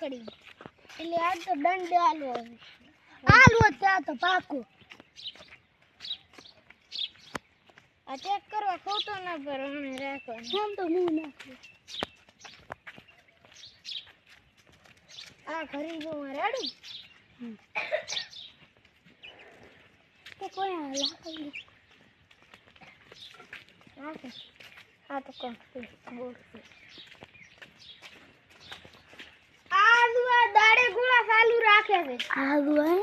આકડી એટલે આ તો દંડ આલવો આલવો ત્યાં તો પાકું. આ ચેક કરવા ખોટો ના કરો અમે રાખવાનું. આમ તો હું નાખું આ ઘરી જો રેડું? તો કોઈ લાકડી નાખે આ તો કોણ બોલશે આલુ આ દાડે ગોળા ચાલુ રાખે હે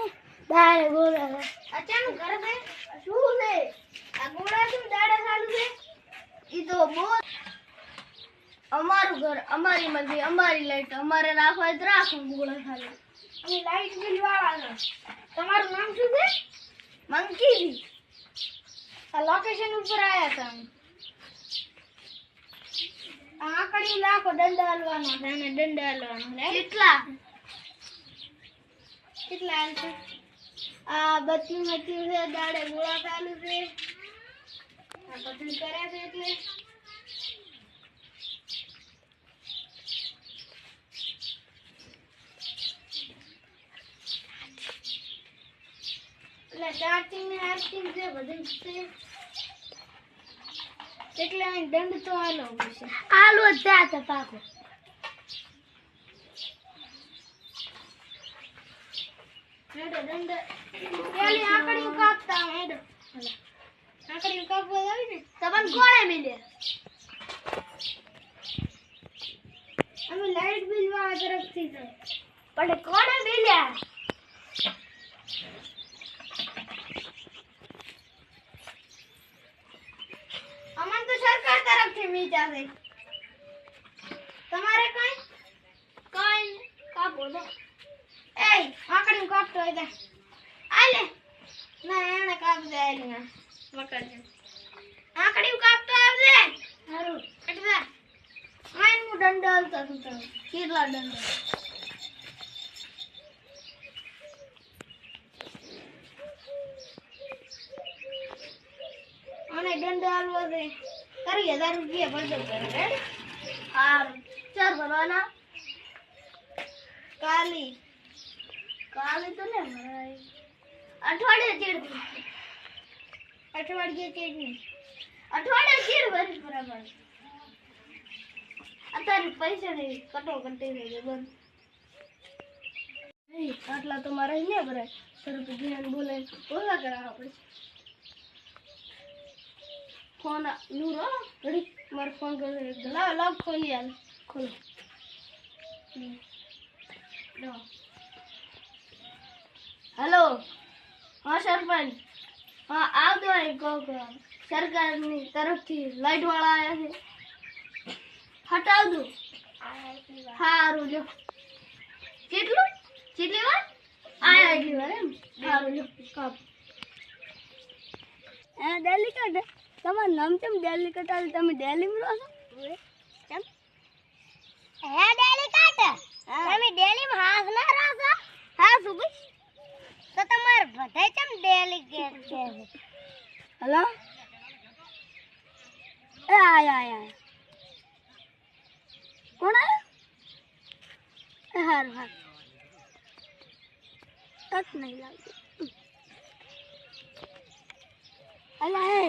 દાડે ગોળા અચાનક ઘર છે શું છે? આ ગોળા શું દાડે ચાલુ છે? ઈ તો બહુ અમારું ઘર અમારી મરજી અમારી લાઈટ અમારે રાખવા તો રાખો ગોળા ચાલુ અમે લાઈટ બિલ વાળા છે તમારું નામ શું છે? મંકી. આ લોકેશન ઉપર આયા હતા અમે. આકડી લાખો દંડ હાલવાનો છે અને દંડ હાલવાનો કેટલા? કેટલા હાલશે આ બત્તી મત્તી છે, દાડે ગોળા ચાલુ છે. આ બધું કર્યા છે એટલે. એટલે ચાર્જિંગ છે, બધું છે. એટલે દંડ તો આલો છે આલો ત્યાં પાકો હેડો. અમે લાઈટ બિલ વાળા તરફથી છે પણ કોણે મિલ્યા અમને તો સરકાર તરફથી મીચા છે તમારે કઈ કઈ કાપો તો એ કાપતો હોય ત્યાં આલે ના એને કાપ દે આલી પકડજે આકડી કાપતો આવજે હારું એટલે આઈન હું દંડ હાલતો છું તમે કેટલા દંડ અને દંડ હાલવો છે કરી હજાર રૂપિયા પડશે કરે સારું ચાર ભરવાના કાલી કાલી તો ને ભરાય અઠવાડિયે ચેડ અઠવાડિયે ચીડ નહીં અઠવાડિયે ચીડ ભરી બરાબર. અત્યારે પૈસા નહીં કટો કટી થઈ ગયો બંધ. આટલા તો મારા ને ભરાય. સરપ જ્ઞાન બોલે બોલા કરાવવા પડશે ફોનનું રો. ઘડી. મારો ફોન કરે. લાવ લાવ ખોલી હાલ ખોલો. લો. હેલો. હા સરપંચ. હા આવતો કહો કે સરકારની તરફથી લાઈટ વાળા આવ્યા છે. હટાવ દો સારું જો. કેટલું? કેટલી વાર? આયા એટલી વાર એમ? સારું જો. કાપ. એ ડેલી કટ તમારું નામ કેમ ડેલી કટ આવે તમે ડેલી માં રહો છો? કેમ? હે ડેલી કટ તમે ડેલી માં હાથ ના રહો છો? હા સુબી તો તમારે બધાય કેમ ડેલી કે છે? હલો? એ આય આય આય. કોણ એ હારું હારું. તક નહીં લાગતી. અલા હે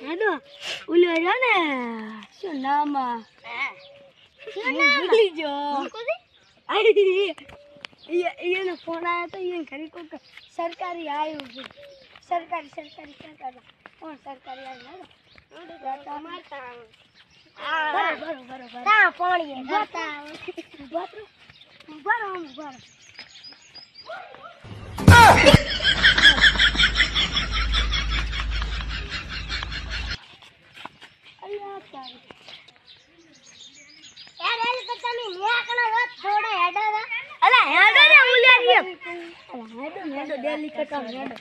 હેડો ઉલો જો ને. શું નામ ભૂલી જો એને ફોન આવ્યો તો એને ઘરે કોઈક સરકારી આવ્યું છે. સરકારી સરકારી સરકારી. કોણ સરકારી આવ્યું બરો બરો બરો અલ્યા તારી યાર એલ તો તમે ન્યાકણા વાત થોડા હેડા અલા હેડો ને ઉલ્યા રે અલા હેડો હેડો ડેલી કટા હેડો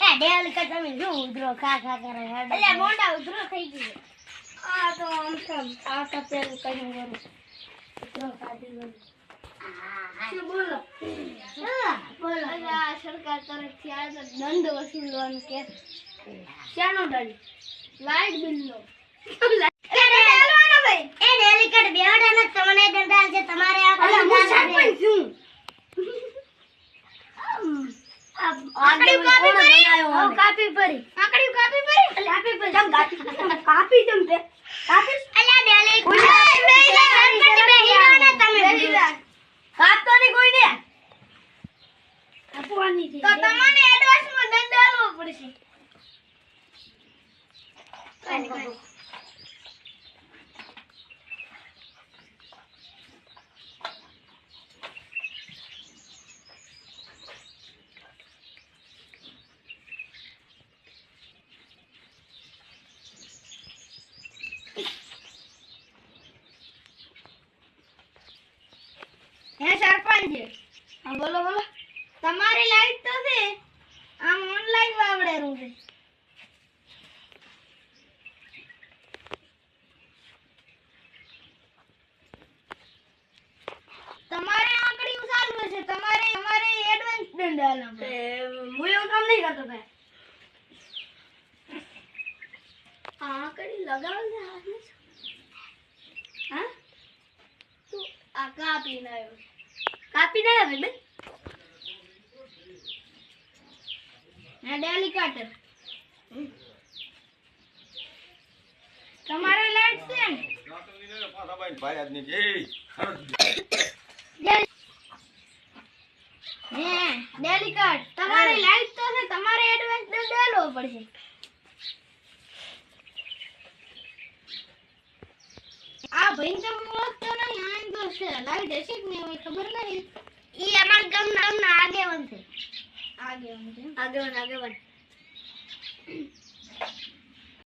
એ ડેલી કટા તમે જો ઉધરો ખા ખા કરે હેડો અલ્યા મોંડા ઉધરો થઈ ગયો આ તો આમ સમ આ તો પેલું કઈ કરું ઉધરો ખાધી ગયું શું બોલો બોલો સરકાર તરફથી આ તો દંડ વસૂલવાનું કે શાનો દંડ લાઈટ બિલ નો એ ડેલિકેટ બેવડાને તમને દંડાલ છે તમારે આ અલા, હું સરપંચ છું. આકડી કાપી પડી? ઓ કાપી પડી. આકડી કાપી પડી? કાપી પડી. જમ કાપી કાપી જમ તે? કાપી અલા ડેલિકેટ જા, સરપંચ બેહી જાઓ તમે કાપતો ની કોઈ ને કાપવાની છે. તો તમને એડવાન્સમાં દંડ આપવો પડશે. કાંઈ કાંઈ નહીં. હે સરપંચ હા બોલો બોલો. તમારી લાઈટ તો છે આમ ઓનલાઈન વાવડેલું છે. તમારે આંકડી ઉછાલવું છે તમારે તમારે એડવાન્સ દંડ આલવો હું એવું કામ નહીં કરતો ભાઈ. આંકડી લગાવ છે હાથમાં હા? તું આ કાપી નાખ્યો. કાપી ના આવે બેન ડેલી કાટર. તમારે લાઈટ છે ને? તમારી લાઈટ તો છે તમારે એડવાન્સ દંડ આલવો પડશે. આ ભાઈ ઓળખતો નહીં તો છે. લાઈટ હશે કે નહીં ખબર નહીં. ઈ અમારા ગામના આગેવાન છે. આગે આમ છે આગેવાન આગેવાન